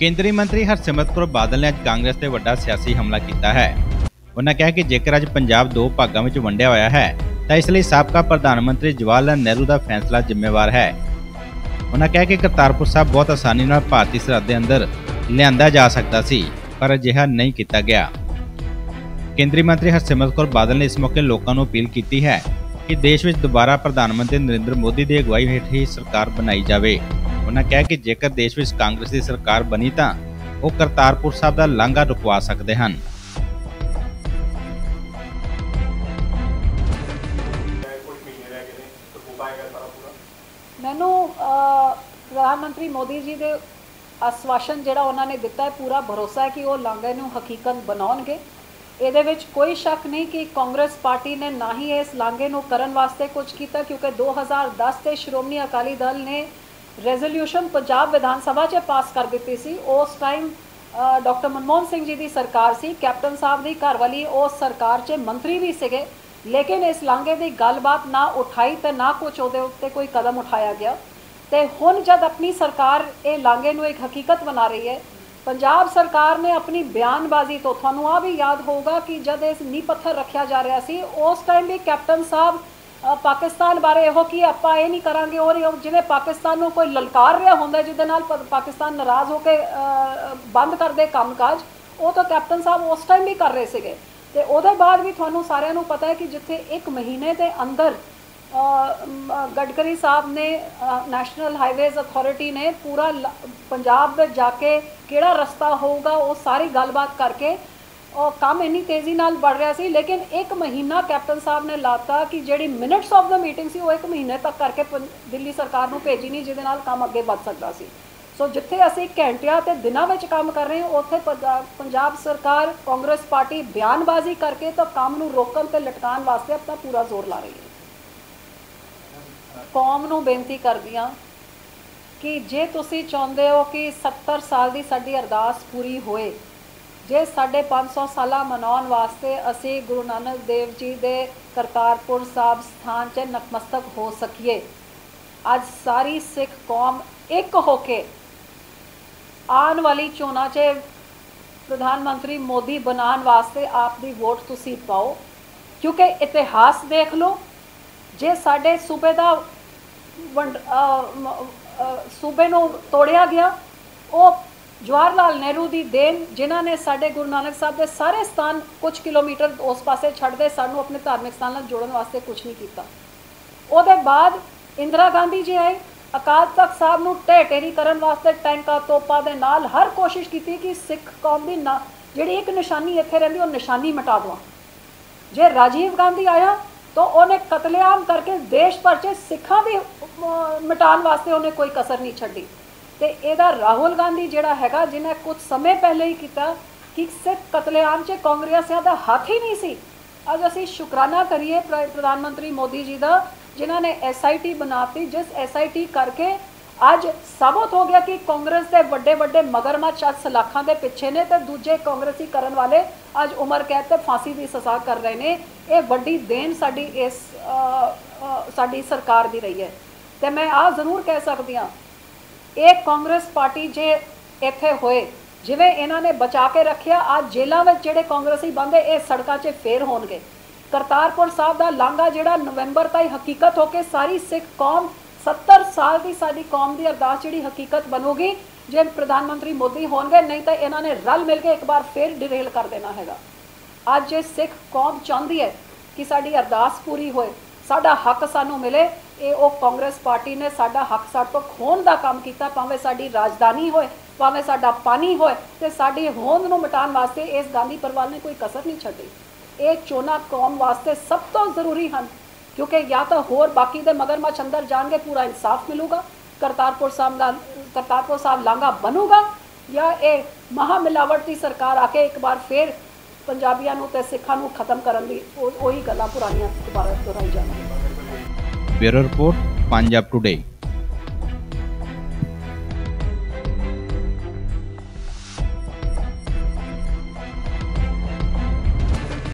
ਕੇਂਦਰੀ ਮੰਤਰੀ ਹਰਸਿਮਰਤ ਕੌਰ ਬਾਦਲ ਨੇ ਅੱਜ ਕਾਂਗਰਸ ਤੇ ਵੱਡਾ ਸਿਆਸੀ ਹਮਲਾ ਕੀਤਾ ਹੈ। ਉਹਨਾਂ ਕਿਹਾ ਕਿ ਜੇਕਰ ਅੱਜ ਪੰਜਾਬ ਦੋ ਭਾਗਾਂ ਵਿੱਚ ਵੰਡਿਆ ਹੋਇਆ ਹੈ, ਤਾਂ ਇਸ ਲਈ ਸਾਬਕਾ ਪ੍ਰਧਾਨ ਮੰਤਰੀ ਜਵਾਹਰ ਲਾਲ ਨਹਿਰੂ ਦਾ ਫੈਸਲਾ ਜ਼ਿੰਮੇਵਾਰ ਹੈ। ਉਹਨਾਂ ਕਿਹਾ ਕਿ ਕਰਤਾਰਪੁਰ ਸਾਹਿਬ ਬਹੁਤ ਆਸਾਨੀ ਨਾਲ ਭਾਰਤੀ ਸਰਹੱਦ ਦੇ ਅੰਦਰ ਲਿਆਂਦਾ ਜਾ ਸਕਦਾ ਸੀ, ਪਰ ਅਜਿਹਾ ਨਹੀਂ ਕੀਤਾ ਗਿਆ। ਕੇਂਦਰੀ ਮੰਤਰੀ ਹਰਸਿਮਰਤ ਕੌਰ ਬਾਦਲ ਨੇ ਇਸ ਮੌਕੇ ਲੋਕਾਂ ਨੂੰ ਅਪੀਲ ਕੀਤੀ ਹੈ ਕਿ ਦੇਸ਼ ਵਿੱਚ ਦੁਬਾਰਾ ਪ੍ਰਧਾਨ ਮੰਤਰੀ ਨਰਿੰਦਰ ਮੋਦੀ ਦੀ ਅਗਵਾਈ ਹੇਠ ਹੀ ਸਰਕਾਰ ਬਣਾਈ ਜਾਵੇ। ਉਹਨਾਂ ਕਿਹਾ ਕਿ ਜੇਕਰ ਦੇਸ਼ ਵਿੱਚ ਕਾਂਗਰਸ ਦੀ ਸਰਕਾਰ ਬਣੀ ਤਾਂ ਉਹ ਕਰਤਾਰਪੁਰ ਸਾਹਿਬ ਦਾ ਲਾਂਘਾ ਰੁਕਵਾ ਸਕਦੇ ਹਨ। ਮੈਨੂੰ ਪ੍ਰਧਾਨ ਮੰਤਰੀ ਮੋਦੀ ਜੀ ਦੇ ਆਸ਼ਵਾਸਨ ਜਿਹੜਾ ਉਹਨਾਂ ਨੇ ਦਿੱਤਾ ਹੈ, ਪੂਰਾ ਭਰੋਸਾ ਹੈ ਕਿ ਉਹ ਲਾਂਘੇ ਨੂੰ ਹਕੀਕਤ ਬਣਾਉਣਗੇ। ਇਹਦੇ ਵਿੱਚ ਕੋਈ ਸ਼ੱਕ ਨਹੀਂ ਕਿ ਕਾਂਗਰਸ ਪਾਰਟੀ ਨੇ ਨਾ ਹੀ ਇਸ ਲਾਂਘੇ ਨੂੰ ਕਰਨ ਵਾਸਤੇ ਕੁਝ ਕੀਤਾ, ਕਿਉਂਕਿ 2010 ਤੇ ਸ਼੍ਰੋਮਣੀ ਅਕਾਲੀ ਦਲ ਨੇ ਰੈਜ਼ੋਲੂਸ਼ਨ ਪੰਜਾਬ ਵਿਧਾਨ ਸਭਾ 'ਚ ਪਾਸ ਕਰ ਦਿੱਤੀ ਸੀ। ਉਸ ਟਾਈਮ ਡਾਕਟਰ ਮਨਮੋਹਨ ਸਿੰਘ ਜੀ ਦੀ ਸਰਕਾਰ ਸੀ। ਕੈਪਟਨ ਸਾਹਿਬ ਦੀ ਘਰਵਾਲੀ ਉਸ ਸਰਕਾਰ 'ਚ ਮੰਤਰੀ ਵੀ ਸੀਗੇ। ਲੇਕਿਨ ਇਸ ਲਾਂਘੇ ਦੀ ਗੱਲਬਾਤ ਨਾ ਉਠਾਈ ਤੇ ਨਾ ਕੁਝ ਉਹਦੇ ਉੱਤੇ ਕੋਈ ਕਦਮ ਉਠਾਇਆ ਗਿਆ। ਤੇ ਹੁਣ ਜਦ ਆਪਣੀ ਸਰਕਾਰ ਇਹ ਲਾਂਘੇ ਨੂੰ ਇੱਕ ਹਕੀਕਤ ਬਣਾ ਰਹੀ ਹੈ, ਪੰਜਾਬ ਸਰਕਾਰ ਨੇ ਆਪਣੀ ਬਿਆਨਬਾਜ਼ੀ ਤੋਂ ਤੁਹਾਨੂੰ ਆ ਵੀ ਯਾਦ ਹੋਊਗਾ ਕਿ ਜਦ ਇਸ ਨੀਂਹ ਪੱਥਰ ਰੱਖਿਆ ਜਾ ਰਿਹਾ ਸੀ, ਉਸ ਟਾਈਮ ਵੀ ਕੈਪਟਨ ਸਾਹਿਬ ਪਾਕਿਸਤਾਨ ਬਾਰੇ ਇਹੋ ਕਿ ਆਪਾਂ ਇਹ ਨਹੀਂ ਕਰਾਂਗੇ ਔਰ ਇਹ ਜਿਵੇਂ ਪਾਕਿਸਤਾਨ ਨੂੰ ਕੋਈ ਲਲਕਾਰ ਰਿਹਾ ਹੁੰਦਾ ਜਿਹਦੇ ਨਾਲ ਪ- ਪਾਕਿਸਤਾਨ ਨਾਰਾਜ਼ ਹੋ ਕੇ ਬੰਦ ਕਰ ਦੇ ਕੰਮਕਾਜ, ਉਹ ਤਾਂ ਕੈਪਟਨ ਸਾਹਿਬ ਉਸ ਟਾਈਮ ਵੀ ਕਰ ਰਹੇ ਸੀਗੇ। ਤੇ ਉਹਦੇ ਬਾਅਦ ਵੀ ਤੁਹਾਨੂੰ ਸਾਰਿਆਂ ਨੂੰ ਪਤਾ ਹੈ ਕਿ ਜਿੱਥੇ 1 ਮਹੀਨੇ ਦੇ ਅੰਦਰ ਗਡਕਰੀ ਸਾਹਿਬ ਨੇ ਨੈਸ਼ਨਲ ਹਾਈਵੇਜ਼ ਅਥਾਰਟੀ ਨੇ ਪੂਰਾ ਲ- ਪੰਜਾਬ ਵਿੱਚ ਜਾ ਕੇ ਕਿਹੜਾ ਰਸਤਾ ਹੋਊਗਾ, ਉਹ ਸਾਰੀ ਗੱਲਬਾਤ ਕਰਕੇ ਉਹ ਕੰਮ ਇੰਨੀ ਤੇਜ਼ੀ ਨਾਲ ਵੱਧ ਰਿਹਾ ਸੀ, ਲੇਕਿਨ ਇੱਕ ਮਹੀਨਾ ਕੈਪਟਨ ਸਾਹਿਬ ਨੇ ਲਾਤਾ ਕਿ ਜਿਹੜੀ ਮਿੰਟਸ ਆਫ ਦਾ ਮੀਟਿੰਗ ਸੀ, ਉਹ ਇੱਕ ਮਹੀਨੇ ਤੱਕ ਕਰਕੇ ਪੰ- ਦਿੱਲੀ ਸਰਕਾਰ ਨੂੰ ਭੇਜੀ ਨਹੀਂ, ਜਿਹਦੇ ਨਾਲ ਕੰਮ ਅੱਗੇ ਵੱਧ ਸਕਦਾ ਸੀ। ਸੋ ਜਿੱਥੇ ਅਸੀਂ ਘੰਟਿਆਂ ਤੇ ਦਿਨਾਂ ਵਿੱਚ ਕੰਮ ਕਰ ਰਹੇ ਹਾਂ, ਉੱਥੇ ਪੰਜਾਬ ਸਰਕਾਰ ਕਾਂਗਰਸ ਪਾਰਟੀ ਬਿਆਨਬਾਜ਼ੀ ਕਰਕੇ ਤਾਂ ਕੰਮ ਨੂੰ ਰੋਕਣ ਤੇ ਲਟਕਾਉਣ ਵਾਸਤੇ ਆਪਣਾ ਪੂਰਾ ਜ਼ੋਰ ਲਾ ਰਹੀ ਹੈ। ਕੌਮ ਨੂੰ ਬੇਨਤੀ ਕਰਦੀ ਹਾਂ ਕਿ ਜੇ ਤੁਸੀਂ ਚਾਹੁੰਦੇ ਹੋ ਕਿ 70 ਸਾਲ ਦੀ ਸਾਡੀ ਅਰਦਾਸ ਪੂਰੀ ਹੋਏ ਜੇ ਸਾਡੇ 500 ਸਾਲਾ ਮਨਾਉਣ ਵਾਸਤੇ ਅਸੀਂ ਗੁਰੂ ਨਾਨਕ ਦੇਵ ਜੀ ਦੇ ਕਰਤਾਰਪੁਰ ਸਾਹਿਬ ਸਥਾਨ 'ਚ ਨਤਮਸਤਕ ਹੋ ਸਕੀਏ। ਅੱਜ ਸਾਰੀ ਸਿੱਖ ਕੌਮ ਇੱਕ ਹੋ ਕੇ ਆਉਣ ਵਾਲੀ ਚੋਣਾਂ 'ਚ ਪ੍ਰਧਾਨ ਮੰਤਰੀ ਮੋਦੀ ਬਣਾਉਣ ਵਾਸਤੇ ਆਪ ਦੀ ਵੋਟ ਤੁਸੀਂ ਪਾਓ, ਕਿਉਂਕਿ ਇਤਿਹਾਸ ਦੇਖ ਲਓ, ਜੇ ਸਾਡੇ ਸੂਬੇ ਦਾ ਵੰਡ ਸੂਬੇ ਨੂੰ ਤੋੜਿਆ ਗਿਆ, ਉਹ ਜਵਾਹਰ ਲਾਲ ਨਹਿਰੂ ਦੀ ਦੇਣ, ਜਿਨ੍ਹਾਂ ਨੇ ਸਾਡੇ ਗੁਰੂ ਨਾਨਕ ਸਾਹਿਬ ਦੇ ਸਾਰੇ ਸਥਾਨ ਕੁਝ ਕਿਲੋਮੀਟਰ ਉਸ ਪਾਸੇ ਛੱਡਦੇ, ਸਾਨੂੰ ਆਪਣੇ ਧਾਰਮਿਕ ਸਥਾਨ ਨਾਲ ਜੋੜਨ ਵਾਸਤੇ ਕੁਝ ਨਹੀਂ ਕੀਤਾ। ਉਹਦੇ ਬਾਅਦ ਇੰਦਰਾ ਗਾਂਧੀ ਜੀ ਆਏ, ਅਕਾਲ ਤਖਤ ਸਾਹਿਬ ਨੂੰ ਢਹਿ ਢੇਰੀ ਕਰਨ ਵਾਸਤੇ ਟੈਂਕਾਂ, ਤੋਪਾਂ ਦੇ ਨਾਲ ਹਰ ਕੋਸ਼ਿਸ਼ ਕੀਤੀ ਕਿ ਸਿੱਖ ਕੌਮ ਦੀ ਨਾ, ਜਿਹੜੀ ਇੱਕ ਨਿਸ਼ਾਨੀ ਇੱਥੇ ਰਹਿੰਦੀ, ਉਹ ਨਿਸ਼ਾਨੀ ਮਿਟਾ ਦਵਾਂ। ਜੇ ਰਾਜੀਵ ਗਾਂਧੀ ਆਇਆ, ਤਾਂ ਉਹਨੇ ਕਤਲੇਆਮ ਕਰਕੇ ਦੇਸ਼ ਭਰ 'ਚ ਸਿੱਖਾਂ ਦੀ ਮਿਟਾਉਣ ਵਾਸਤੇ ਉਹਨੇ ਕੋਈ ਕਸਰ ਨਹੀਂ ਛੱਡੀ। ਤੇ ਇਹਦਾ ਰਾਹੁਲ ਗਾਂਧੀ ਜਿਹੜਾ ਹੈਗਾ, ਜਿਹਨੇ ਕੁਝ ਸਮੇਂ ਪਹਿਲੇ ਹੀ ਕੀਤਾ ਕਿ ਸਿੱਖ ਕਤਲੇਆਮ 'ਚ ਕਾਂਗਰਸੀਆਂ ਦਾ ਹੱਥ ਹੀ ਨਹੀਂ ਸੀ। ਅੱਜ ਅਸੀਂ ਸ਼ੁਕਰਾਨਾ ਕਰੀਏ ਪ੍ਰ- ਪ੍ਰਧਾਨ ਮੰਤਰੀ ਮੋਦੀ ਜੀ ਦਾ, ਜਿਨ੍ਹਾਂ ਨੇ ਐਸਆਈਟੀ ਬਣਾਤੀ, ਜਿਸ ਐਸਆਈਟੀ ਕਰਕੇ ਅੱਜ ਸਾਬਤ ਹੋ ਗਿਆ ਕਿ ਕਾਂਗਰਸ ਦੇ ਵੱਡੇ ਵੱਡੇ ਮਗਰਮੱਛ ਅੱਜ ਸਲਾਖਾਂ ਦੇ ਪਿੱਛੇ ਨੇ ਤੇ ਦੂਜੇ ਕਾਂਗਰਸੀ ਕਰਨ ਵਾਲੇ ਅੱਜ ਉਮਰ ਕੈਦ ਤੇ ਫਾਂਸੀ ਦੀ ਸਜ਼ਾ ਕਰ ਰਹੇ ਨੇ। ਇਹ ਵੱਡੀ ਦੇਣ ਸਾਡੀ ਇਸ ਸਾਡੀ ਸਰਕਾਰ ਦੀ ਰਹੀ ਹੈ। ਤੇ ਮੈਂ ਆ ਜ਼ਰੂਰ ਕਹਿ ਸਕਦੀ ਹਾਂ ਇਹ ਕਾਂਗਰਸ ਪਾਰਟੀ ਜੇ ਇੱਥੇ ਹੋਏ, ਜਿਵੇਂ ਇਹਨਾਂ ਨੇ ਬਚਾ ਕੇ ਰੱਖਿਆ ਅੱਜ ਜੇਲ੍ਹਾਂ ਵਿੱਚ ਜਿਹੜੇ ਕਾਂਗਰਸੀ ਬੰਦੇ, ਇਹ ਸੜਕਾਂ 'ਚ ਫੇਰ ਹੋਣਗੇ। ਕਰਤਾਰਪੁਰ ਸਾਹਿਬ ਦਾ ਲਾਂਘਾ ਜਿਹੜਾ ਨਵੰਬਰ ਤਾਈ ਹਕੀਕਤ ਹੋ ਕੇ ਸਾਰੀ ਸਿੱਖ ਕੌਮ 70 ਸਾਲ ਦੀ ਸਾਡੀ ਕੌਮ ਦੀ ਅਰਦਾਸ ਜਿਹੜੀ ਹਕੀਕਤ ਬਣੂਗੀ, ਜੇ ਪ੍ਰਧਾਨ ਮੰਤਰੀ ਮੋਦੀ ਹੋਣਗੇ, ਨਹੀਂ ਤਾਂ ਇਹਨਾਂ ਨੇ ਰਲ ਮਿਲ ਕੇ ਇੱਕ ਵਾਰ ਫੇਰ ਡਿਰੇਲ ਕਰ ਦੇਣਾ ਹੈਗਾ। ਅੱਜ ਜੇ ਸਿੱਖ ਕੌਮ ਚਾਹੁੰਦੀ ਹੈ ਕਿ ਸਾਡੀ ਅਰਦਾਸ ਪੂਰੀ ਹੋਏ। ਸਾਡਾ ਹੱਕ ਸਾਨੂੰ ਮਿਲੇ, ਇਹ ਉਹ ਕਾਂਗਰਸ ਪਾਰਟੀ ਨੇ ਸਾਡਾ ਹੱਕ ਸਾਡੇ ਤੋਂ ਖੋਣ ਦਾ ਕੰਮ ਕੀਤਾ, ਭਾਵੇਂ ਸਾਡੀ ਰਾਜਧਾਨੀ ਹੋਏ, ਭਾਵੇਂ ਸਾਡਾ ਪਾਣੀ ਹੋਏ ਤੇ ਸਾਡੀ ਹੋਂਦ ਨੂੰ ਮਿਟਾਉਣ ਵਾਸਤੇ ਇਸ ਗਾਂਧੀ ਪਰਿਵਾਰ ਨੇ ਕੋਈ ਕਸਰ ਨਹੀਂ ਛੱਡੀ। ਇਹ ਚੋਣਾਂ ਕੌਮ ਵਾਸਤੇ ਸਭ ਤੋਂ ਜ਼ਰੂਰੀ ਹਨ, ਕਿਉਂਕਿ ਜਾਂ ਤਾਂ ਹੋਰ ਬਾਕੀ ਦੇ ਮਗਰਮੱਛ ਅੰਦਰ ਜਾਣਗੇ, ਪੂਰਾ ਇਨਸਾਫ ਮਿਲੂਗਾ, ਕਰਤਾਰਪੁਰ ਸਾਹਿਬ ਦਾ ਕਰਤਾਰਪੁਰ ਸਾਹਿਬ ਲਾਂਘਾ ਬਣੂਗਾ, ਜਾਂ ਇਹ ਮਹਾ ਮਿਲਾਵਟ ਦੀ ਸਰਕਾਰ ਆ ਕੇ ਇੱਕ ਵਾਰ ਫੇਰ ਪੰਜਾਬੀਆਂ ਨੂੰ ਤੇ ਸਿੱਖਾਂ ਨੂੰ ਖਤਮ ਕਰਨ ਲਈ ਉਹ- ਉਹੀ ਗੱਲਾਂ ਪੁਰਾਣੀਆਂ ਦੁਬਾਰਾ ਦੁਹਰਾਈ ਜਾਣਗੀਆਂ ਬਿਊਰੋ ਰਿਪੋਰਟ, ਪੰਜਾਬ ਟੁਡੇ